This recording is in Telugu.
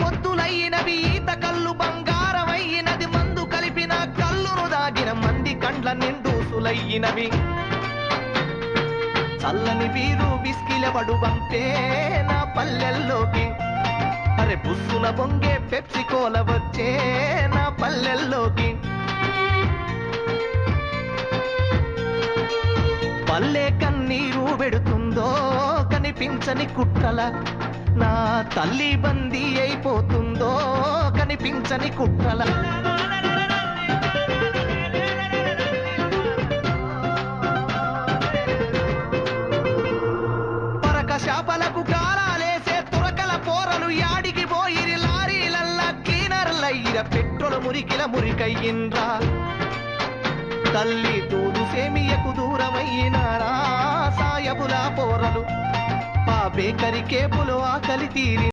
బొత్తులయ్యినవి ఈత కళ్ళు బంగారమయ్యినది మందు కలిపిన కళ్ళును దాగిన మంది కండ్ల నిండూసులయ్యినవి చల్లని వీరు విస్కిలబడు బంపే నా పల్లెల్లోకి. అరే బుస్సున బొంగే పెప్సి కోల వచ్చే నా పల్లెల్లోకి. పల్లె కన్నీరు పెడుతుందో కనిపించని కుట్టల నా తల్లి బందీ అయిపోతుందో కనిపించని కుట్రల పరక శాపలకు కాలాలేసే తురకల పోరలు యాడికి పోయిరి లారీలల్ల క్లీనర్లయ్యిర పెట్రోల్ మురికిల మురికయ్యిండ్రా. తల్లి తోడు సేమియకు దూరమయ్యినారా సాయబులా పోరలు. పాపే కరికే పులు ఆకలి తీరి